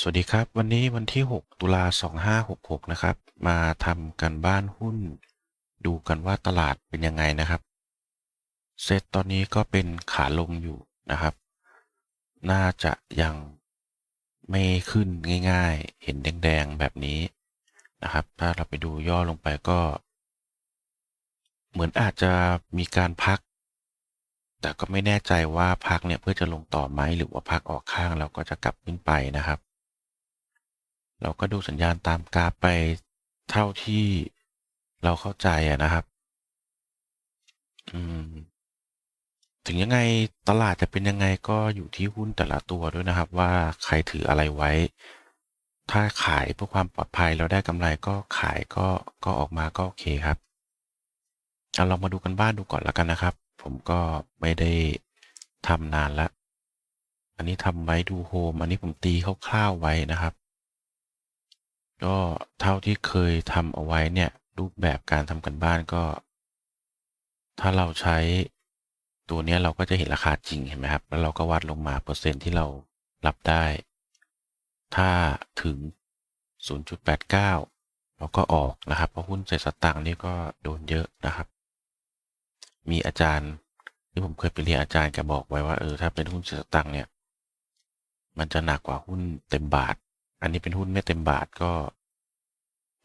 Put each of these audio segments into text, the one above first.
สวัสดีครับ วันนี้วันที่ 6 ตุลา 2566 นะครับ มาทำกันบ้านหุ้น ดูกันว่าตลาดเป็นยังไงนะครับ เซตตอนนี้ก็เป็นขาลงอยู่นะครับ น่าจะยังไม่ขึ้นง่าย ๆ เห็นแดงๆแบบนี้นะครับ ถ้าเราไปดูย่อลงไปก็ เหมือนอาจจะมีการพัก แต่ก็ไม่แน่ใจว่าพักเนี่ยเพื่อจะลงต่อไหมหรือว่าพักออกข้างแล้วก็จะกลับขึ้นไปนะครับ เราก็ดูสัญญาณตามกราฟไปเท่าที่เราเข้าใจอะนะครับอืมถึงยังไงตลาดจะเป็นยังไงก็อยู่ที่หุ้นแต่ละตัวด้วยนะครับ ว่าใครถืออะไรไว้ ถ้าขายเพื่อความปลอดภัยเราได้กำไรก็ขายก็ก็ออกมาก็โอเคครับเอาลองมาดูกันบ้านดูก่อนแล้วกันนะครับ ผมก็ไม่ได้ทำนานละอันนี้ทำไว้ดูโฮมอันนี้ผมตีคร่าวๆไว้นะครับ ก็เท่าที่เคยทำเอาไว้เนี่ยรูปแบบการทำกันบ้านก็ ถ้าเราใช้ตัวเนี้ยเราก็จะเห็นราคาจริงเห็นไหมครับ แล้วเราก็วัดลงมาเปอร์เซ็นต์ที่เรารับได้ ถ้าถึง 0.89 เราก็ออกนะครับ เพราะหุ้นเซ็ตสตางค์นี่ก็โดนเยอะนะครับ มีอาจารย์ที่ผมเคยไปเรียนอาจารย์แกบอกไว้ว่าเออถ้าเป็นหุ้นเซ็ตสตางค์เนี่ย มันจะหนักกว่าหุ้นเต็มบาท อันนี้เป็นหุ้นไม่เต็มบาทก็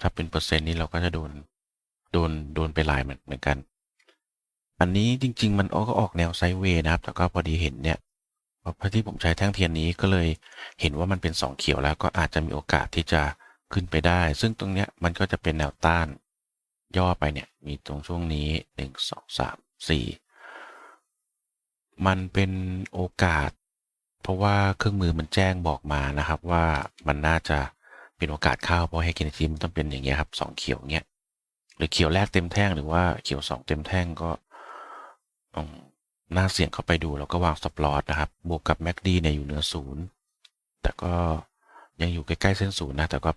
ถ้าเป็นเปอร์เซ็นต์นี้เราก็จะโดนโดนโดนไปหลายเหมือนเหมือนกัน อันนี้จริง ๆ มันก็ออกแนวไซด์เวย์นะครับ แต่ก็พอดีเห็นเนี่ยเพราะที่ผมใช้แท่งเทียนนี้ก็เลยเห็นว่ามันเป็นสองเขียวแล้วก็อาจจะมีโอกาสที่จะขึ้นไปได้ ซึ่งตรงเนี้ยมันก็จะเป็นแนวต้านย่อไปเนี่ย มีตรงช่วงนี้หนึ่งสองสามสี่มันเป็นโอกาส เพราะว่าเครื่องมือมันแจ้งบอกมานะครับ ว่ามันน่าจะเป็นโอกาสเข้าเพราะให้กินทีมันต้องเป็นอย่างเงี้ยครับสองเขียวเงี้ยหรือเขียวแรกเต็มแท่งหรือว่าเขียวสองเต็มแท่งก็อน่าเสี่ยงเข้าไปดูแล้วก็วางสปอตนะครับ บวกกับ MACD เนี่ยอยู่เหนือศูนย์แต่ก็ยังอยู่ใกล้ๆเส้นศูนย์นะ แต่ก็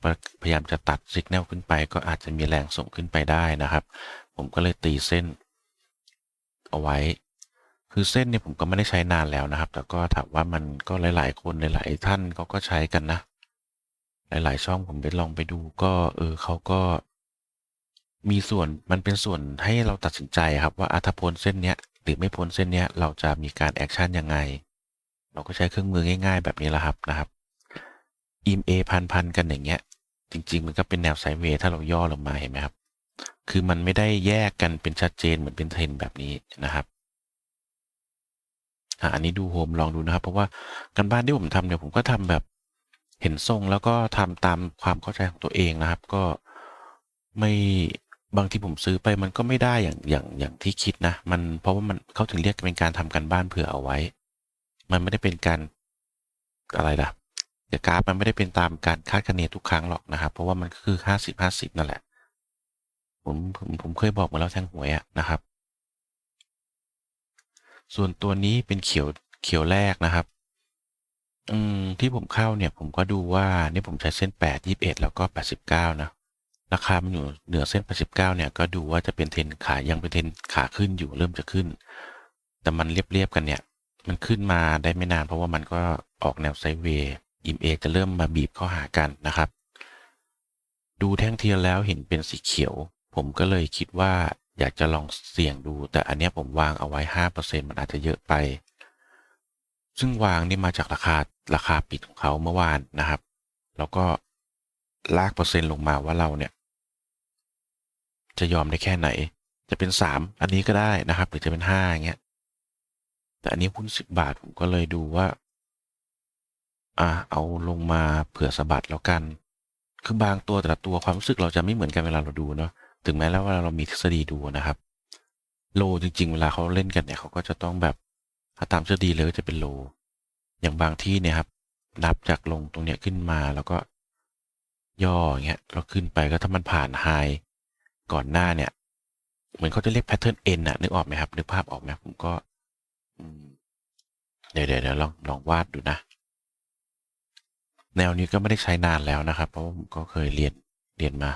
พยายามจะตัดสัญญาณขึ้นไป ก็อาจจะมีแรงส่งขึ้นไปได้นะครับ ผมก็เลยตีเส้นเอาไว้ คือเส้นเนี่ยผมก็ไม่ได้ใช้นานแล้วนะครับ แต่ก็ถามว่ามันก็หลาย ๆ คนหลาย ๆ ท่านเขาก็ใช้กันนะ หลาย ๆ ช่องผมไปลองไปดูก็ เออเขาก็ มีส่วนมันเป็นส่วนให้เราตัดสินใจครับ ว่าอัธพลเส้นเนี้ยหรือไม่พ้นเส้นเนี้ยเราจะมีการแอคชั่นยังไง เราก็ใช้เครื่องมือง่าย ๆ แบบนี้แหละครับนะครับอิมเอพันพันกันอย่างเงี้ย จริง ๆ มันก็เป็นแนวไซด์เวย์ถ้าเราย่อลงมาเห็นไหมครับ คือมันไม่ได้แยกกันเป็นชัดเจนเหมือนเป็นเทรนแบบนี้นะครับ อันนี้ดูโฮมลองดูนะครับ เพราะว่าการบ้านที่ผมทำเนี่ยผมก็ทำแบบเห็นทรงแล้วก็ทำตามความเข้าใจของตัวเองนะครับ ก็ไม่บางที่ผมซื้อไปมันก็ไม่ได้อย่างอย่างอย่างที่คิดนะ มันเพราะว่ามันเขาถึงเรียกเป็นการทำการบ้านเผื่อเอาไว้ มันไม่ได้เป็นการอะไรล่ะแต่กราฟมันไม่ได้เป็นตามการคาดคะเนทุกครั้งหรอกนะครับ เพราะว่ามันคือห้าสิบห้าสิบนั่นแหละผมผมผมเคยบอกมาแล้วแทงหวยอะนะครับ ส่วนตัวนี้เป็นเขียวเขียวแรกนะครับ อืมที่ผมเข้าเนี่ยผมก็ดูว่านี่ผมใช้เส้นแปดยี่บเอ็ดแล้วก็แปดสิบเก้านะ ราคามันอยู่เหนือเส้นแปดสิบเนี่ย ก็ดูว่าจะเป็นเทนขายังเป็นเทนขาขึ้นอยู่เริ่มจะขึ้น แต่มันเรียบๆกันเนี่ย มันขึ้นมาได้ไม่นานเพราะว่ามันก็ออกแนวไซเวย์อิมเอจะเริ่มมาบีบเข้าหากันนะครับ ดูแท่งเทียนแล้วเห็นเป็นสีเขียว ผมก็เลยคิดว่า อยากจะลองเสี่ยงดู แต่อันนี้ผมวางเอาไว้ห้าเปอร์เซ็นมันอาจจะเยอะไป ซึ่งวางนี่มาจากราคาราคาปิดของเขาเมื่อวานนะครับ แล้วก็ลากเปอร์เซ็นต์ลงมาว่าเราเนี่ย จะยอมได้แค่ไหน จะเป็นสามอันนี้ก็ได้นะครับ หรือจะเป็นห้าอย่างเงี้ยแต่อันนี้หุ้นสิบบาทผมก็เลยดูว่าอ่าเอาลงมาเผื่อสะบัดแล้วกัน คือบางตัวแต่ละตัวความรู้สึกเราจะไม่เหมือนกันเวลาเราดูเนาะ ถึงแม้แล้วว่าเรามีทฤษฎีดูนะครับ โลจริง ๆ เวลาเขาเล่นกันเนี่ยเขาก็จะต้องแบบถ้าตามทฤษฎีเลยจะเป็นโล อย่างบางที่เนี่ยครับ นับจากลงตรงเนี้ยขึ้นมาแล้วก็ย่ออย่างเงี้ยเราขึ้นไปก็ถ้ามันผ่านไฮก่อนหน้าเนี่ย เหมือนเขาจะเรียกแพทเทิร์นเอ็นอะนึกออกไหมครับนึกภาพออกไหมผมก็เดี๋ยวเดี๋ยวลองลองวาดดูนะ แนวนี้ก็ไม่ได้ใช้นานแล้วนะครับ เพราะผมก็เคยเรียนเรียนมา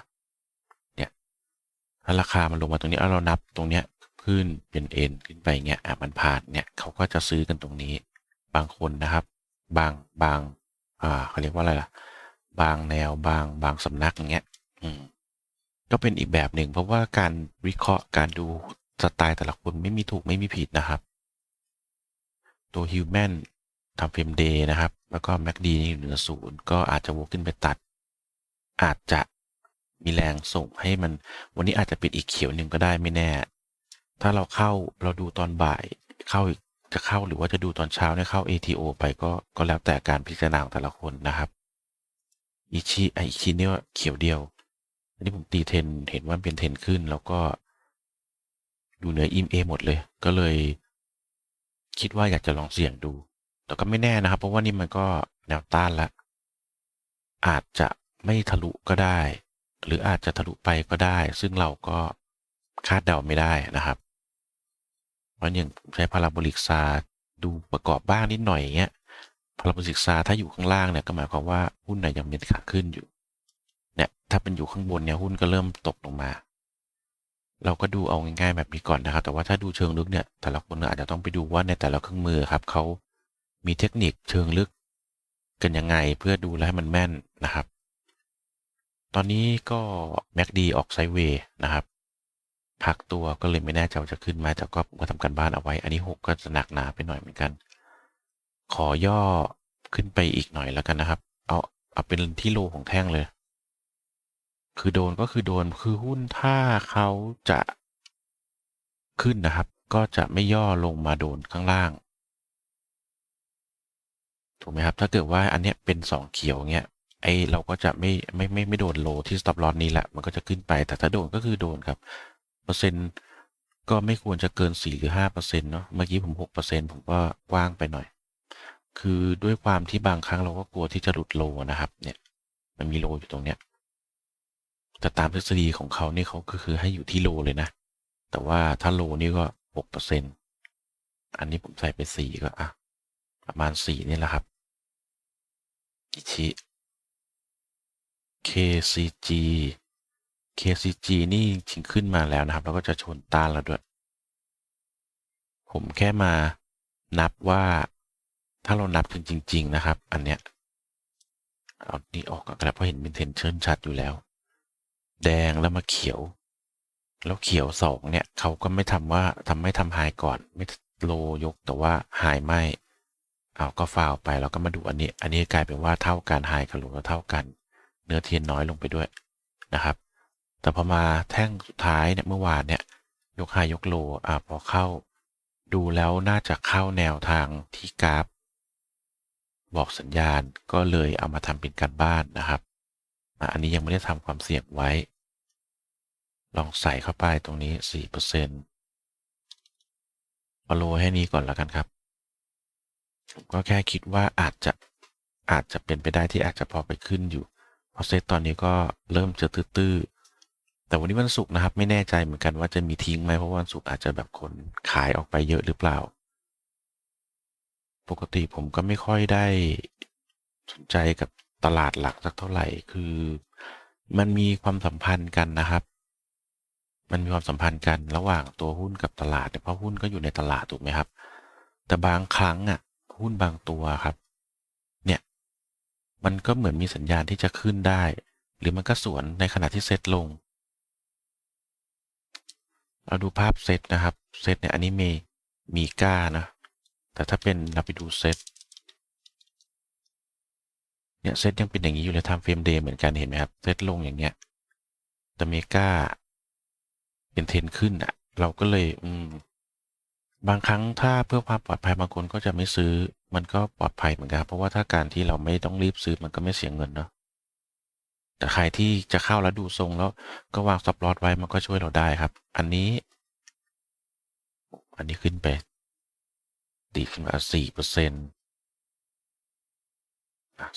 ถ้าราคามันลงมาตรงนี้แล้วเรานับตรงเนี้ยขึ้นเป็นเอ็นขึ้นไปเงี้ยอะมันผ่านเนี่ยเขาก็จะซื้อกันตรงนี้ บางคนนะครับ บางบางอ่าเขาเรียกว่าอะไรล่ะ บางแนวบางบางสำนักเงี้ยอืมก็เป็นอีกแบบหนึ่งเพราะว่าการวิเคราะห์การดูสไตล์แต่ละคนไม่มีถูกไม่มีผิดนะครับ ตัวฮิวแมนทำเฟรมเดย์นะครับ แล้วก็แม็กดีเหนือศูนย์ก็อาจจะวกขึ้นไปตัด อาจจะ มีแรงส่งให้มัน วันนี้อาจจะเป็นอีกเขียวหนึ่งก็ได้ไม่แน่ ถ้าเราเข้าเราดูตอนบ่ายเข้าอีกจะเข้าหรือว่าจะดูตอนเช้าเนี่ยเข้า ATO ไปก็ก็แล้วแต่การพิจารณาของแต่ละคนนะครับอิชิไออิชิเนี่ยเขียวเดียว อันนี้ผมตีเทนเห็นว่าเป็นเทนขึ้นแล้วก็อยู่เหนืออิมเอหมดเลย ก็เลย คิดว่าอยากจะลองเสี่ยงดู แต่ก็ไม่แน่นะครับ เพราะว่านี่มันก็แนวต้านละอาจจะไม่ทะลุก็ได้ หรืออาจจะทะลุไปก็ได้ ซึ่งเราก็คาดเดาไม่ได้นะครับ เพราะอย่างใช้พาราโบลิกซาดูประกอบบ้างนิดหน่อยอย่างเงี้ยพาราโบลิกซาถ้าอยู่ข้างล่างเนี่ยก็หมายความว่าหุ้นไหนยังเป็นขาขึ้นอยู่เนี่ยถ้าเป็นอยู่ข้างบนเนี่ยหุ้นก็เริ่มตกลงมา เราก็ดูเอาง่ายๆแบบนี้ก่อนนะครับ แต่ว่าถ้าดูเชิงลึกเนี่ยแต่ละคนอาจจะต้องไปดูว่าในแต่ละเครื่องมือครับเขามีเทคนิคเชิงลึกกันยังไงเพื่อดูแลให้มันแม่นนะครับ ตอนนี้ก็ MACD ออกไซด์เวย์นะครับ พักตัวก็เลยไม่แน่ใจว่าจะขึ้นมาแต่ก็ผมก็ทำการบ้านเอาไว้ อันนี้หกก็จะหนักหนาไปหน่อยเหมือนกัน ขอย่อขึ้นไปอีกหน่อยแล้วกันนะครับ เอาเอาเป็นที่โลของแท่งเลย คือโดนก็คือโดนคือหุ้นถ้าเขาจะขึ้นนะครับ ก็จะไม่ย่อลงมาโดนข้างล่าง ถูกไหมครับ ถ้าเกิดว่าอันเนี้ยเป็นสองเขียวเงี้ย ไอเราก็จะไม่ไม่ไม่ไม่โดนโลที่ stop loss นี้แหละ มันก็จะขึ้นไป แต่ถ้าโดนก็คือโดนครับ เปอร์เซ็นต์ก็ไม่ควรจะเกินสี่หรือห้าเปอร์เซ็นต์เนาะ เมื่อกี้ผมหกเปอร์เซ็นต์ผมก็กว้างไปหน่อย คือด้วยความที่บางครั้งเราก็กลัวที่จะหลุดโลนะครับ เนี่ย มันมีโลอยู่ตรงเนี้ย แต่ตามทฤษฎีของเขาเนี่ยเขาก็คือให้อยู่ที่โลเลยนะ แต่ว่าถ้าโลนี่ก็หกเปอร์เซ็นต์อันนี้ผมใส่ไปสี่ก็อะประมาณสี่นี่แหละครับอิชิ KCG KCG นี่จริงขึ้นมาแล้วนะครับ แล้วก็จะชนต้านแล้วด้วย ผมแค่มานับว่าถ้าเรานับจริง ๆ นะครับ อันเนี้ยเอานี่ออกก็แล้วเพราะเห็นเป็นเทนเชิญชัดอยู่แล้ว แดงแล้วมาเขียว แล้วเขียวสองเนี่ยเขาก็ไม่ทำว่าทำไม่ทำไฮก่อน ไม่โลยกแต่ว่าไฮไม่เอาก็ฟาวไปแล้วก็มาดูอันนี้ อันนี้กลายเป็นว่าเท่ากันไฮกับโลก็เท่ากัน เนื้อเทียนน้อยลงไปด้วยนะครับ แต่พอมาแท่งสุดท้ายเนี่ยเมื่อวานเนี่ยยกไฮยกโลอ่าพอเข้า ดูแล้วน่าจะเข้าแนวทางที่กราฟ บอกสัญญาณก็เลยเอามาทำเป็นการบ้านนะครับอันนี้ยังไม่ได้ทำความเสี่ยงไว้ ลองใส่เข้าไปตรงนี้สี่เปอร์เซ็นต์โลให้นี้ก่อนแล้วกันครับ ผมก็แค่คิดว่าอาจจะอาจจะเป็นไปได้ที่อาจจะพอไปขึ้นอยู่ เพราะเซตตอนนี้ก็เริ่มจะตื้อๆแต่วันนี้วันศุกร์นะครับ ไม่แน่ใจเหมือนกันว่าจะมีทิ้งไหมเพราะวันศุกร์อาจจะแบบคนขายออกไปเยอะหรือเปล่า ปกติผมก็ไม่ค่อยได้สนใจกับตลาดหลักสักเท่าไหร่คือ มันมีความสัมพันธ์กันนะครับ มันมีความสัมพันธ์กันระหว่างตัวหุ้นกับตลาดเพราะหุ้นก็อยู่ในตลาดถูกไหมครับ แต่บางครั้งอะหุ้นบางตัวครับ มันก็เหมือนมีสัญญาณที่จะขึ้นได้ หรือมันก็สวนในขณะที่เซตลง เราดูภาพเซตนะครับ เซตเนี่ยอันนี้มีมีก้านะ แต่ถ้าเป็นเราไปดูเซตเนี่ยเซตยังเป็นอย่างนี้อยู่เลยทำเฟรมเดย์เหมือนกันเห็นไหมครับ เซตลงอย่างเงี้ย แต่เมกาเป็นเทรนขึ้นอะ เราก็เลย อืม บางครั้งถ้าเพื่อความปลอดภัยบางคนก็จะไม่ซื้อ มันก็ปลอดภัยเหมือนกันเพราะว่าถ้าการที่เราไม่ต้องรีบซื้อมันก็ไม่เสียเงินเนาะแต่ใครที่จะเข้าแล้วดูทรงแล้วก็วางซับลอตไว้มันก็ช่วยเราได้ครับ อันนี้ อันนี้ขึ้นไปดีขึ้นมาสี่เปอร์เซ็นต์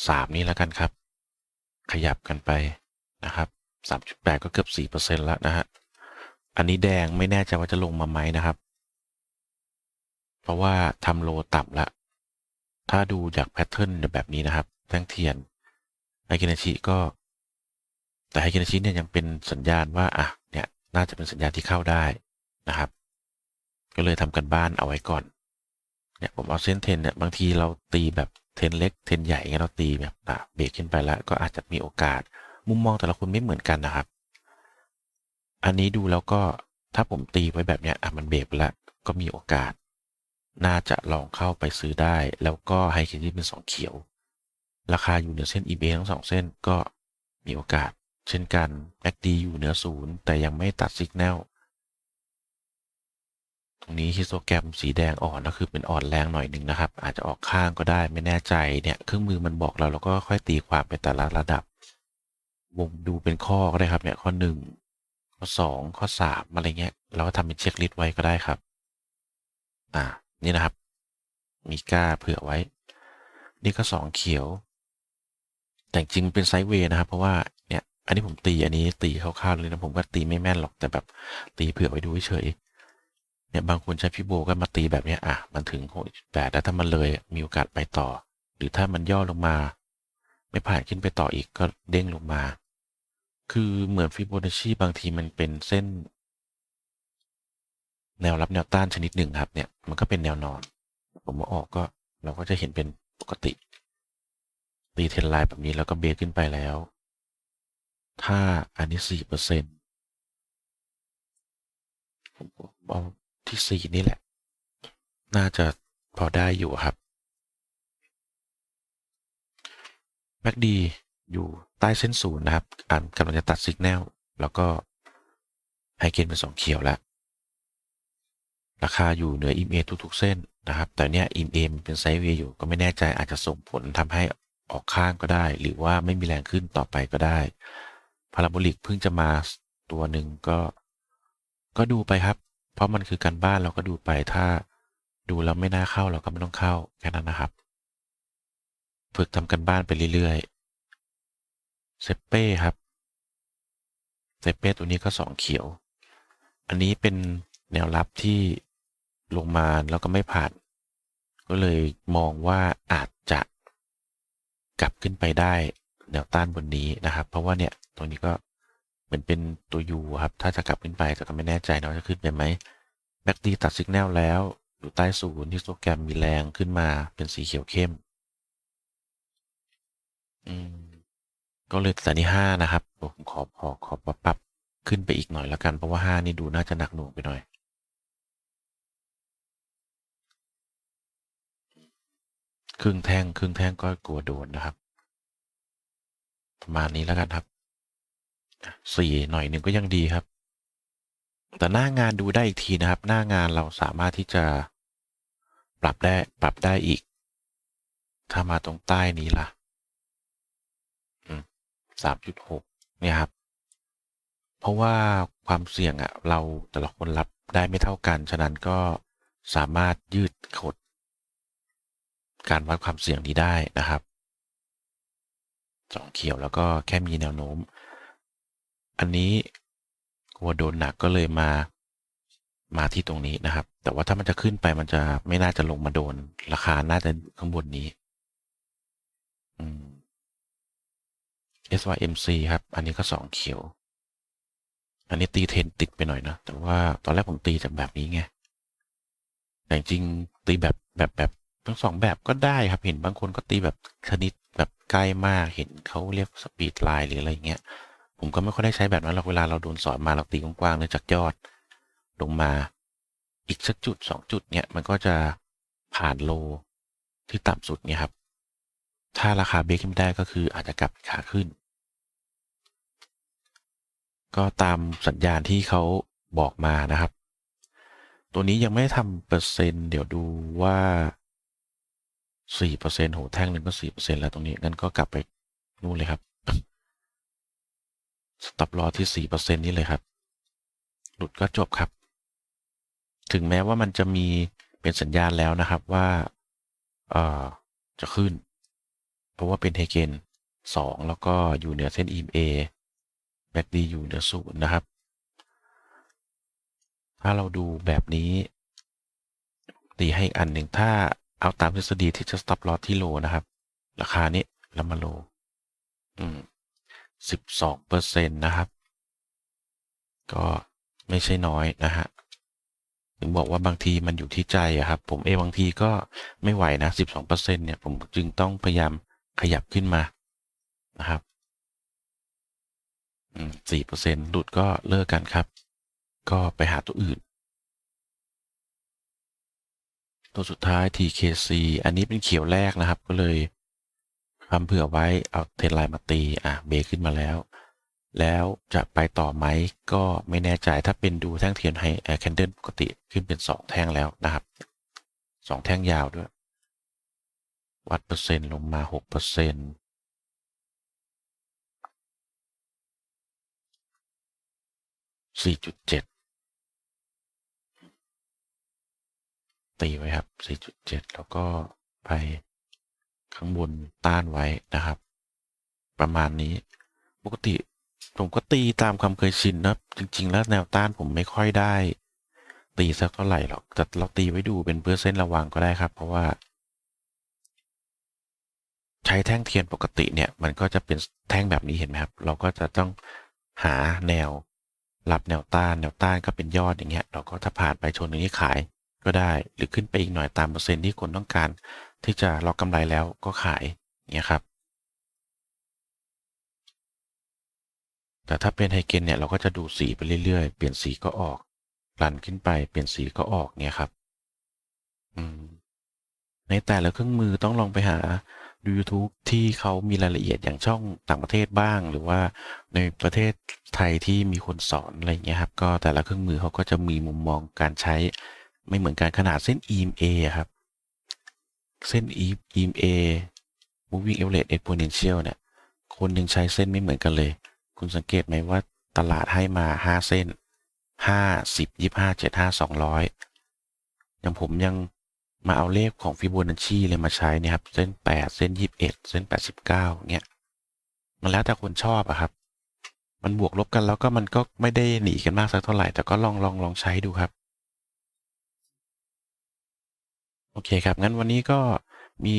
สามนี้แล้วกันครับ ขยับกันไปนะครับสามจุดแปดก็เกือบสี่เปอร์เซ็นต์แล้วนะฮะอันนี้แดงไม่แน่ใจว่าจะลงมาไหมนะครับ เพราะว่าทำโลต่ำละ ถ้าดูจากแพทเทิร์นแบบนี้นะครับแท่งเทียนไฮกินาชิก็ แต่ไฮกินาชิเนี่ยยังเป็นสัญญาณว่าอะเนี่ยน่าจะเป็นสัญญาณที่เข้าได้นะครับ ก็เลยทำกันบ้านเอาไว้ก่อนเนี่ยผมเอาเส้นเทนเนี่ยบางทีเราตีแบบเทนเล็กเทนใหญ่เงี้ยเราตีแบบอะเบรกขึ้นไปแล้ว ก็อาจจะมีโอกาส มุมมองแต่ละคนไม่เหมือนกันนะครับ อันนี้ดูแล้วก็ถ้าผมตีไว้แบบเนี้ยอะมันเบรกแล้วก็มีโอกาส น่าจะลองเข้าไปซื้อได้ แล้วก็ไฮคินที่เป็นสองเขียว ราคาอยู่เหนือเส้น eBay ทั้งสองเส้นก็มีโอกาส เช่นกัน MACD อยู่เหนือศูนย์แต่ยังไม่ตัดสัญญาณตรงนี้ฮิสโตแกรมสีแดงอ่อนก็คือเป็นอ่อนแรงหน่อยหนึ่งนะครับ อาจจะออกข้างก็ได้ไม่แน่ใจเนี่ยเครื่องมือมันบอกเราเราก็ค่อยตีความไปแต่ละระดับ วงดูเป็นข้อก็ได้ครับเนี่ยข้อหนึ่งข้อสองข้อสามอะไรเงี้ยเราก็ทำเป็นเช็คลิสต์ไว้ก็ได้ครับ อ่า นี่นะครับ มีก้าเผื่อไว้ นี่ก็สองเขียว แต่จริงเป็นไซด์เวย์นะครับ เพราะว่าเนี่ยอันนี้ผมตีอันนี้ตีคร่าวๆเลยนะผมก็ตีไม่แม่นหรอกแต่แบบตีเผื่อไว้ดูเฉยเนี่ยบางคนใช้พี่โบก็มาตีแบบนี้อะมันถึงหกแปดแล้วถ้ามันเลยมีโอกาสไปต่อ หรือถ้ามันย่อลงมา ไม่ผ่านขึ้นไปต่ออีกก็เด้งลงมา คือเหมือนฟิโบนัชชีบางทีมันเป็นเส้น แนวรับแนวต้านชนิดหนึ่งครับเนี่ยมันก็เป็นแนวนอน ผมมาออกก็เราก็จะเห็นเป็นปกติ ตีเทรนไลน์แบบนี้แล้วก็เบรกขึ้นไปแล้ว ถ้าอันนี้สี่เปอร์เซ็นต์ผมเอาที่สี่นี่แหละ น่าจะพอได้อยู่ครับแม็กดีอยู่ใต้เส้นศูนย์นะครับ อ่านกำลังจะตัดสัญญาณแล้วก็ไฮเกนเป็นสองเขียวแล้ว ราคาอยู่เหนืออิมเอทุกๆ เส้นนะครับ แต่เนี้ยอิมเอมันเป็นไซด์เวย์อยู่ก็ไม่แน่ใจอาจจะส่งผลทำให้ออกข้างก็ได้ หรือว่าไม่มีแรงขึ้นต่อไปก็ได้พาราโบลิกเพิ่งจะมาตัวหนึ่งก็ ก็ดูไปครับ เพราะมันคือการบ้านเราก็ดูไปถ้าดูแล้วไม่น่าเข้าเราก็ไม่ต้องเข้าแค่นั้นนะครับฝึกทำกันบ้านไปเรื่อยๆเซเป้ครับเซเป้ตัวนี้ก็สองเขียว อันนี้เป็นแนวรับที่ ลงมาแล้วก็ไม่ผ่าน ก็เลยมองว่าอาจจะกลับขึ้นไปได้แนวต้านบนนี้นะครับ เพราะว่าเนี่ยตรงนี้ก็เหมือนเป็นตัวยูครับ ถ้าจะกลับขึ้นไปแต่ก็ไม่แน่ใจเนาะจะขึ้นไปไหมแบ็กดีตัดสัญญาณแล้ว อยู่ใต้ศูนย์ที่โปรแกรมมีแรงขึ้นมาเป็นสีเขียวเข้ม อืม ก็เลยแต่นี่ห้านะครับผมขอขอขอปรับขึ้นไปอีกหน่อยแล้วกันเพราะว่าห้านี่ดูน่าจะหนักหน่วงไปหน่อย ครึ่งแท่งครึ่งแท่งก็กลัวโดนนะครับ ประมาณนี้แล้วกันครับสี่หน่อยหนึ่งก็ยังดีครับ แต่หน้างานดูได้อีกทีนะครับ หน้างานเราสามารถที่จะปรับได้ปรับได้อีก ถ้ามาตรงใต้นี้ล่ะสามจุดหกเนี่ยครับ เพราะว่าความเสี่ยงอะ่ะเราแต่ละคนรับได้ไม่เท่ากัน ฉะนั้นก็สามารถยืดขด การวัดความเสี่ยงนี้ได้นะครับสองเขียวแล้วก็แค่มีแนวโน้ม อันนี้กลัวโดนหนักก็เลยมามาที่ตรงนี้นะครับ แต่ว่าถ้ามันจะขึ้นไปมันจะไม่น่าจะลงมาโดน ราคาน่าจะข้างบนนี้ SYMC ครับ อันนี้ก็สองเขียว อันนี้ตีเทนติดไปหน่อยนะ แต่ว่าตอนแรกผมตีจากแบบนี้ไง แต่จริงตีแบบแบบแบบ ทั้งสองแบบก็ได้ครับเห็นบางคนก็ตีแบบชนิดแบบใกล้มากเห็นเขาเรียกสปีดไลน์หรืออะไรเงี้ย ผมก็ไม่ค่อยได้ใช้แบบนั้นหรอกเวลาเราโดนสอนมาเราตีกว้างๆเลยจากยอด ลงมาอีกสักจุดสองจุดเนี่ยมันก็จะผ่านโลที่ต่ำสุดเนี่ยครับ ถ้าราคาเบรกไม่ได้ก็คืออาจจะกลับขาขึ้น ก็ตามสัญญาณที่เขาบอกมานะครับ ตัวนี้ยังไม่ทำเปอร์เซ็นต์เดี๋ยวดูว่า สี่เปอร์เซ็นต์โหแท่งหนึ่งก็สี่เปอร์เซ็นต์แล้วตรงนี้งั้นก็กลับไปนู่นเลยครับสต็อปลอที่สี่เปอร์เซ็นต์นี่เลยครับ หลุดก็จบครับ ถึงแม้ว่ามันจะมีเป็นสัญญาณแล้วนะครับว่าเอ่อจะขึ้น เพราะว่าเป็นเฮเกนสองแล้วก็อยู่เหนือเส้น EMA แบ็ดีอยู่เหนือศูนย์นะครับ ถ้าเราดูแบบนี้ตีให้อีกอันหนึ่งถ้า เอาตามทฤษฎีที่จะ stop loss ที่โลนะครับ ราคานี้แล้วมาโล อืมสิบสองเปอร์เซ็นต์นะครับ ก็ไม่ใช่น้อยนะฮะถึงบอกว่าบางทีมันอยู่ที่ใจอะครับ ผมเองบางทีก็ไม่ไหวนะ12%เนี่ย ผมจึงต้องพยายามขยับขึ้นมานะครับอืม4%หลุดก็เลิกกันครับ ก็ไปหาตัวอื่น ตัวสุดท้าย TKC อันนี้เป็นเขียวแรกนะครับ ก็เลยทำเผื่อไว้เอาเทนไลน์มาตี อะ เบรขึ้นมาแล้ว แล้วจะไปต่อไหมก็ไม่แน่ใจถ้าเป็นดูแท่งเทียนให้แคนเดิลปกติขึ้นเป็นสองแท่งแล้วนะครับสองแท่งยาวด้วย วัดเปอร์เซ็นต์ลงมาหกเปอร์เซ็นต์สี่จุดเจ็ด ตีไว้ครับ 4.7 แล้วก็ไปข้างบนต้านไว้นะครับ ประมาณนี้ปกติผมก็ตีตามความเคยชินนะจริง ๆ แล้วแนวต้านผมไม่ค่อยได้ ตีสักเท่าไหร่หรอกแต่เราตีไว้ดูเป็นเพื่อเส้นระวังก็ได้ครับ เพราะว่า ใช้แท่งเทียนปกติเนี่ย มันก็จะเป็นแท่งแบบนี้เห็นไหมครับ เราก็จะต้องหาแนวรับแนวต้านแนวต้านก็เป็นยอดอย่างเงี้ย เราก็ถ้าผ่านไปชนตรงนี้ขาย ก็ได้หรือขึ้นไปอีกหน่อยตามเปอร์เซ็นต์ที่คนต้องการ ที่จะล็อกกำไรแล้วก็ขายเนี่ยครับ แต่ถ้าเป็นไฮเกนเนี่ยเราก็จะดูสีไปเรื่อยๆ เปลี่ยนสีก็ออกรันขึ้นไปเปลี่ยนสีก็ออกเนี่ยครับอืมในแต่ละเครื่องมือต้องลองไปหาดู YouTube ที่เขามีรายละเอียดอย่างช่องต่างประเทศบ้าง หรือว่าในประเทศไทยที่มีคนสอนอะไรเงี้ยครับ ก็แต่ละเครื่องมือเขาก็จะมีมุมมองการใช้ ไม่เหมือนกันขนาดเส้น EMA อะครับ เส้น EMA moving average exponential เนี่ย คนหนึ่งใช้เส้นไม่เหมือนกันเลย คุณสังเกตไหมว่าตลาดให้มาห้าเส้นห้าสิบยี่ห้าเจ็ดห้าสอย่างผมยังมาเอาเลขของฟิโบนัชชีเลยมาใช้เนี่ยครับ เส้นแปดเส้นยี่สิบเส้นแปดสิบเงี้ยมันแล้วแต่คนชอบอะครับ มันบวกลบกันแล้วก็มันก็ไม่ได้หนีกันมากสักเท่าไหร่ แต่ก็ลองลองลองใช้ดูครับ โอเคครับ งั้นวันนี้ก็มี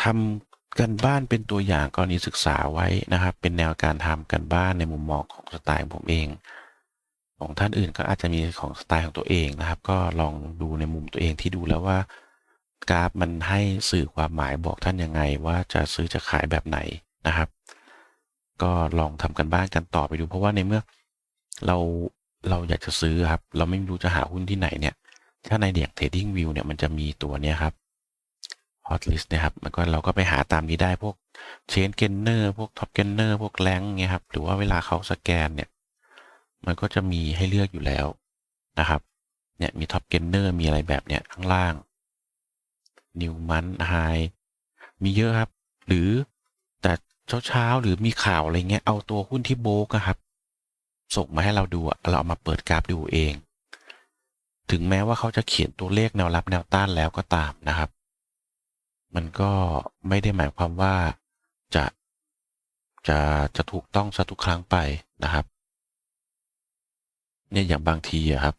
ทำกันบ้านเป็นตัวอย่างกรณีศึกษาไว้นะครับ เป็นแนวการทำกันบ้านในมุมมองของสไตล์ของผมเอง ของท่านอื่นก็อาจจะมีของสไตล์ของตัวเองนะครับ ก็ลองดูในมุมตัวเองที่ดูแล้วว่ากราฟมันให้สื่อความหมายบอกท่านยังไง ว่าจะซื้อจะขายแบบไหนนะครับ ก็ลองทำกันบ้านกันต่อไปดู เพราะว่าในเมื่อเราเราอยากจะซื้อครับ เราไม่รู้จะหาหุ้นที่ไหนเนี่ย ถ้าในเดียก Trading View เนี่ยมันจะมีตัวเนี้ยครับ Hot List นะครับมันก็เราก็ไปหาตามนี้ได้พวก Chain Gainer พวก Top Gainer พวกแรงเงี้ยครับหรือว่าเวลาเขาสแกนเนี่ยมันก็จะมีให้เลือกอยู่แล้วนะครับเนี่ยมี Top Gainer มีอะไรแบบเนี้ยข้างล่าง New Month High มีเยอะครับ หรือแต่เช้าๆหรือมีข่าวอะไรเงี้ยเอาตัวหุ้นที่โบกอะครับ ส่งมาให้เราดูเราเอามาเปิดกราฟดูเอง ถึงแม้ว่าเขาจะเขียนตัวเลขแนวรับแนวต้านแล้วก็ตามนะครับ มันก็ไม่ได้หมายความว่าจะจะจะถูกต้องซะทุกครั้งไปนะครับเนี่ยอย่างบางทีอะครับ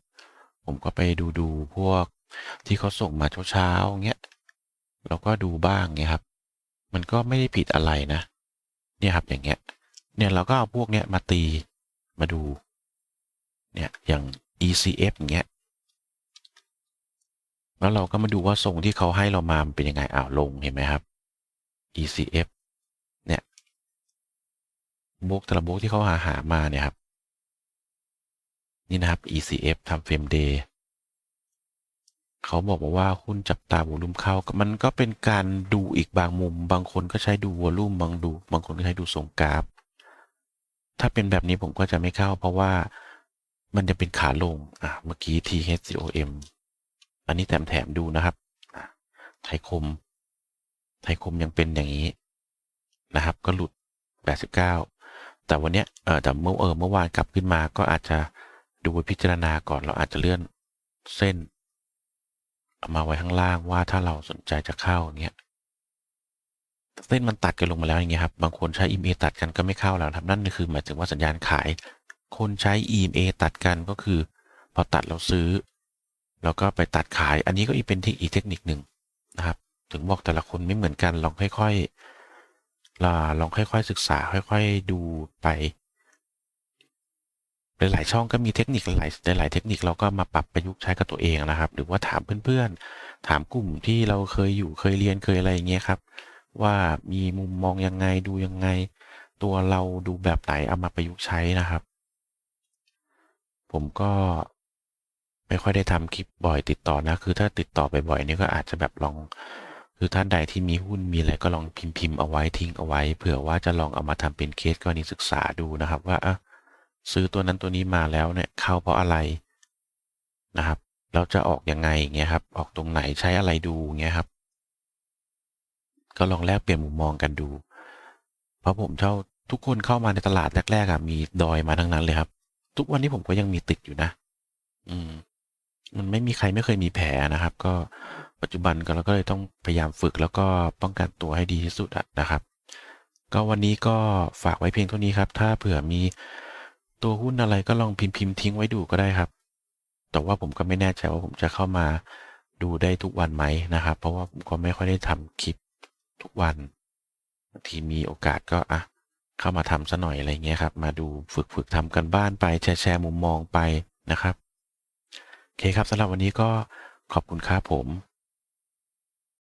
ผมก็ไปดูดูพวกที่เขาส่งมาเช้าๆเงี้ยเราก็ดูบ้างเงี้ยครับ มันก็ไม่ได้ผิดอะไรนะ เนี่ยครับอย่างเงี้ย เนี่ยเราก็เอาพวกเนี้ยมาตีมาดู เนี่ยอย่าง ECF อย่างเงี้ย แล้วเราก็มาดูว่าทรงที่เขาให้เรามามันเป็นยังไงอ้าวลงเห็นไหมครับ ECF เนี่ยโบกแต่ละโบกที่เขาหาหามาเนี่ยครับนี่นะครับ ECF ทำเฟรมเดย์เขาบอกมาว่าหุ้นจับตาวอลุ่มเข้า มันก็เป็นการดูอีกบางมุม บางคนก็ใช้ดูวอลุ่มบางดู บางคนก็ใช้ดูทรงกราฟ ถ้าเป็นแบบนี้ผมก็จะไม่เข้า เพราะว่ามันจะเป็นขาลง อะ เมื่อกี้ THCOM อันนี้แถมแถมดูนะครับอะไทยคม ไทยคมยังเป็นอย่างนี้นะครับ ก็หลุด 89 แต่วันเนี้ยเออแต่เมื่อเออเมื่อวานกลับขึ้นมาก็อาจจะดูไปพิจารณาก่อนเราอาจจะเลื่อนเส้นเอามาไว้ข้างล่างว่าถ้าเราสนใจจะเข้าอย่างเงี้ยเส้นมันตัดกันลงมาแล้วอย่างเงี้ยครับบางคนใช้ EMA ตัดกันก็ไม่เข้าแล้วครับนั่นคือหมายถึงว่าสัญญาณขาย คนใช้ EMA ตัดกันก็คือ พอตัดเราซื้อ แล้วก็ไปตัดขายอันนี้ก็อีกเป็นอีเทคนิคหนึ่งนะครับ ถึงบอกแต่ละคนไม่เหมือนกันลองค่อยๆลองค่อยๆศึกษาค่อย ๆดูไปหลายๆช่องก็มีเทคนิคหลายหลายเทคนิคเราก็มาปรับประยุกต์ใช้กับตัวเองนะครับ หรือว่าถามเพื่อนๆ ถามกลุ่มที่เราเคยอยู่เคยเรียนเคยอะไรอย่างเงี้ยครับ ว่ามีมุมมองยังไงดูยังไง ตัวเราดูแบบไหนเอามาประยุกต์ใช้นะครับ ผมก็ ไม่ค่อยได้ทำคลิปบ่อยติดต่อนะ คือถ้าติดต่อบ่อยๆนี่ก็อาจจะแบบลอง คือท่านใดที่มีหุ้นมีอะไรก็ลองพิมพ์พิมพ์เอาไว้ทิ้งเอาไว้ เผื่อว่าจะลองเอามาทำเป็นเคสกรณีศึกษาดูนะครับ ว่าอะซื้อตัวนั้นตัวนี้มาแล้วเนี่ยเข้าเพราะอะไรนะครับแล้วจะออกยังไงอย่างเงี้ยครับ ออกตรงไหนใช้อะไรดูอย่างเงี้ยครับ ก็ลองแลกเปลี่ยนมุมมองกันดู เพราะผมเช่าทุกคนเข้ามาในตลาดแรกๆอะมีดอยมาทั้งนั้นเลยครับ ทุกวันนี้ผมก็ยังมีติดอยู่นะ อืม มันไม่มีใครไม่เคยมีแผลนะครับ ก็ปัจจุบันก็เราก็เลยต้องพยายามฝึกแล้วก็ป้องกันตัวให้ดีที่สุดนะครับ ก็วันนี้ก็ฝากไว้เพียงเท่านี้ครับ ถ้าเผื่อมีตัวหุ้นอะไรก็ลองพิมพ์พิมพ์ทิ้งไว้ดูก็ได้ครับ แต่ว่าผมก็ไม่แน่ใจว่าผมจะเข้ามาดูได้ทุกวันไหมนะครับ เพราะว่าผมก็ไม่ค่อยได้ทำคลิปทุกวันบางทีมีโอกาสก็อะเข้ามาทำซะหน่อยอะไรเงี้ยครับ มาดูฝึกฝึกทำกันบ้านไปแชร์แชร์มุมมองไปนะครับ โอเคครับสำหรับวันนี้ก็ขอบคุณครับผม